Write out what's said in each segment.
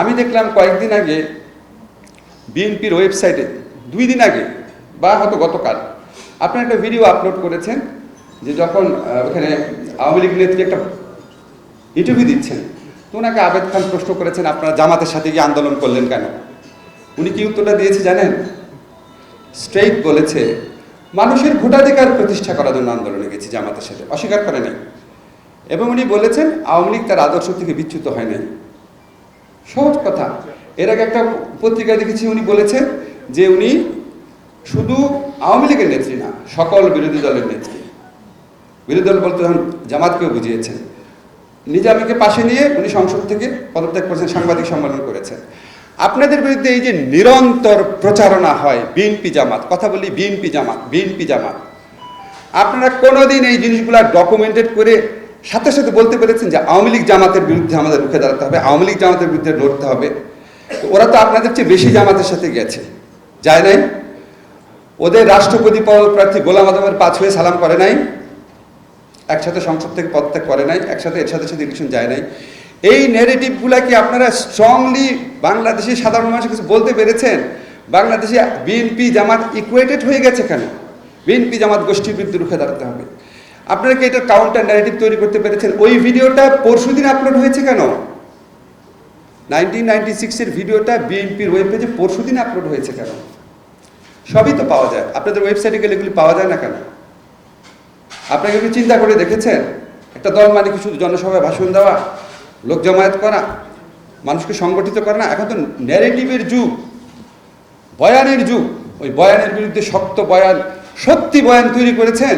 আমি দেখলাম কয়েকদিন আগে বিএনপির ওয়েবসাইটে, দুই দিন আগে, বা হয়তো গতকাল আপনি একটা ভিডিও আপলোড করেছেন যে যখন ওখানে আওয়ামী লীগ নেত্রী একটা ইন্টারভিউ দিচ্ছেন, তো ওনাকে আবেদ খান প্রশ্ন করেছেন, আপনারা জামাতের সাথে গিয়ে আন্দোলন করলেন কেন? উনি কি উত্তরটা দিয়েছে জানেন? স্ট্রেইট বলেছে, মানুষের ভোটাধিকার প্রতিষ্ঠা করার জন্য আন্দোলনে গেছি, জামাতের সাথে। অস্বীকার করে নাই। এবং উনি বলেছেন, আওয়ামী লীগ তার আদর্শ থেকে বিচ্যুত হয় নাই। সহজ কথা। এর আগে একটা পত্রিকায় দেখেছি, উনি বলেছেন যে উনি শুধু আওয়ামী লীগের নেত্রী না, সকল বিরোধী দলের নেত্রী। বিরোধী দল বলতে জামাতকেও বুঝিয়েছেন। নিজামীকে পাশে নিয়ে উনি সংসদ থেকে পদত্যাগ করেছেন, সাংবাদিক সম্মেলন করেছেন। আপনাদের বিরুদ্ধে এই যে নিরন্তর প্রচারণা হয়, বিএনপি জামাত, কথা বলি বিএনপি জামাত বিএনপি জামাত। আপনারা কোনোদিন এই জিনিসগুলো ডকুমেন্টেড করে সাথে সাথে বলতে পেরেছেন যে আওয়ামী লীগ জামাতের বিরুদ্ধে আমাদের রুখে দাঁড়াতে হবে, আওয়ামী লীগ জামাতের বিরুদ্ধে লড়তে হবে। ওরা তো আপনাদের চেয়ে বেশি জামাতের সাথে গেছে। যায় নাই? ওদের রাষ্ট্রপতি পদপ্রার্থী গোলাম আদমের পাঁচ হয়ে সালাম করে নাই। একসাথে সংসদ থেকে পদত্যাগ করে নাই, একসাথে এর সাথে সাথে ইলেকশন যায় নাই। এই নেগেটিভগুলা কি আপনারা স্ট্রংলি বাংলাদেশের সাধারণ মানুষের কাছে বলতে পেরেছেন? বাংলাদেশে বিএনপি জামাত ইকুয়েটেড হয়ে গেছে কেন? বিএনপি জামাত গোষ্ঠীর বিরুদ্ধে রুখে দাঁড়াতে হবে। আপনারা কি এটা কাউন্টার ন্যারেটিভ তৈরি করতে পেরেছেন? ওই ভিডিওটা পরশুদিন আপলোড হয়েছে কেন? নাইনটিন নাইনটি সিক্সের ভিডিওটা বিএনপির ওয়েব পেজে পরশুদিন আপলোড হয়েছে কেন? সবই তো পাওয়া যায়। আপনাদের ওয়েবসাইটে গেলে এগুলি পাওয়া যায় না কেন? আপনাকে কি চিন্তা করে দেখেছেন? একটা দল মানে কি শুধু জনসভায় ভাষণ দেওয়া, লোক জমায়েত করা, মানুষকে সংগঠিত করা না? এখন তো ন্যারেটিভের যুগ, বয়ানের যুগ। ওই বয়ানের বিরুদ্ধে শক্ত বয়ান, সত্যি বয়ান তৈরি করেছেন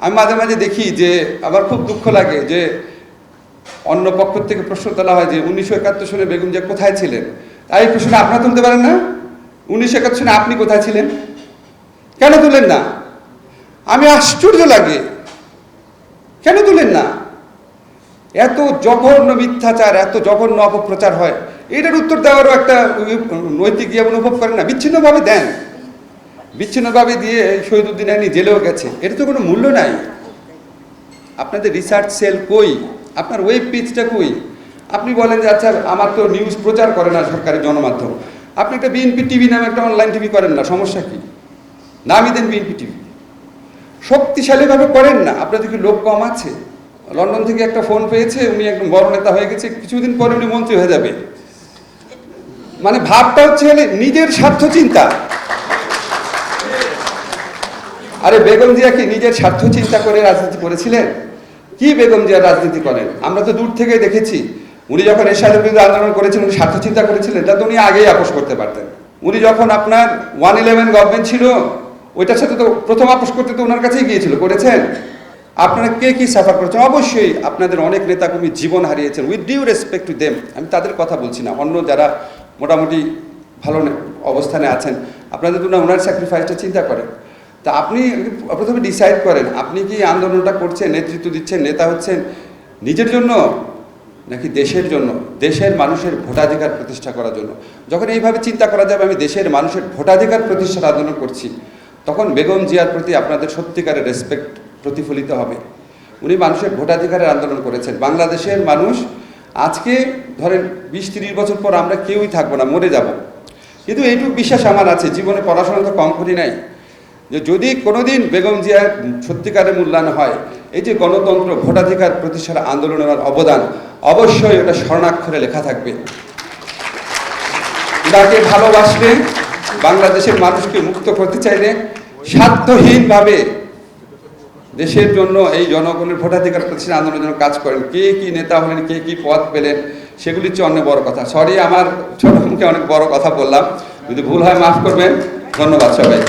আমি মাঝে মাঝে দেখি যে আমার খুব দুঃখ লাগে যে অন্য পক্ষ থেকে প্রশ্ন তোলা হয় যে উনিশশো একাত্তর সালে বেগম জিয়া কোথায় ছিলেন? তাই এই প্রশ্নটা আপনারা তুলতে পারেন না? উনিশশো একাত্তর সালে আপনি কোথায় ছিলেন? কেন তুলেন না? আমি আশ্চর্য লাগে। কেন তুলেন না? এত জঘন্য মিথ্যাচার, এত জঘন্য অপপ্রচার হয়। এটার উত্তর দেওয়ারও একটা নৈতিক ইয়ে অনুভব করেন না, বিচ্ছিন্নভাবে দেন। বিচ্ছিন্নভাবে দিয়ে শহীদুদ্দিন আইনি জেলেও গেছে। এটা তো কোনো মূল্য নাই। আপনাদের রিসার্চ সেল কই? আপনার ওয়েব পেজটা কই? আপনি বলেন যে আচ্ছা আমার তো নিউজ প্রচার করে না সরকারি গণমাধ্যম আপনি একটা বিএনপি টিভি নামে একটা অনলাইন টিভি করেন না, সমস্যা কি? নামই দেন বিএনপি টিভি শক্তিশালীভাবে করেন না। আপনাদের কি লোক কম আছে? লন্ডন থেকে একটা ফোন পেয়েছে, উনি একদম বড় নেতা হয়ে গেছে, কিছুদিন পরে উনি মন্ত্রী হয়ে যাবে। মানে ভাবটা হচ্ছে নিজের স্বার্থ চিন্তা আরে বেগম জিয়া কি নিজের স্বার্থ চিন্তা করে রাজনীতি করেছিলেন? কি বেগম জিয়া রাজনীতি করেন? আমরা তো দূর থেকে দেখেছি। উনি যখন এরশাদের বিরুদ্ধে আন্দোলন করেছিলেন উনি স্বার্থ চিন্তা করেছিলেন। তা তো উনি আগেই আপোষ করতে পারতেন। উনি যখন আপনার ওয়ান ইলেভেন গভর্নমেন্ট ছিল, ওইটার সাথে তো প্রথম আপোষ করতে তো ওনার কাছেই গিয়েছিল, করেছেন? আপনারা কে কি সাফার করেছেন? অবশ্যই আপনাদের অনেক নেতাকর্মী জীবন হারিয়েছেন with due respect to them আমি তাদের কথা বলছি না, অন্য যারা মোটামুটি ভালো অবস্থানে আছেন, আপনাদের তো না ওনার স্যাক্রিফাইসটা চিন্তা করেন। তা আপনি প্রথমে ডিসাইড করেন, আপনি কি আন্দোলনটা করছেন, নেতৃত্ব দিচ্ছেন, নেতা হচ্ছেন নিজের জন্য নাকি দেশের জন্য, দেশের মানুষের ভোটাধিকার প্রতিষ্ঠা করার জন্য? যখন এইভাবে চিন্তা করা যাবে, আমি দেশের মানুষের ভোটাধিকার প্রতিষ্ঠার আন্দোলন করছি, তখন বেগম জিয়ার প্রতি আপনাদের সত্যিকারের রেসপেক্ট প্রতিফলিত হবে। উনি মানুষের ভোটাধিকারের আন্দোলন করেছেন। বাংলাদেশের মানুষ আজকে ধরেন বিশ তিরিশ বছর পর আমরা কেউই থাকব না, মরে যাব। কিন্তু এইটুকু বিশ্বাস আমার আছে, জীবনে পড়াশোনা তো কম করি নাই। যে যদি কোনোদিন বেগম জিয়ার সত্যিকারের মূল্যায়ন হয়, এই যে গণতন্ত্র ভোটাধিকার প্রতিষ্ঠার আন্দোলনের অবদান, অবশ্যই ওটা স্বর্ণাক্ষরে লেখা থাকবে। তাকে ভালোবাসলে বাংলাদেশের মানুষকে মুক্ত করতে চাইলে স্বার্থহীনভাবে দেশের জন্য এই জনগণের ভোটাধিকার প্রতিষ্ঠান আন্দোলনের জন্য কাজ করেন। কে কি নেতা হলেন, কে কি পদ পেলেন সেগুলির চেয়ে অনেক বড় কথা। সরি আমার ছোট অনেক বড় কথা বললাম। যদি ভুল হয়, মাফ করবেন। ধন্যবাদ সবাই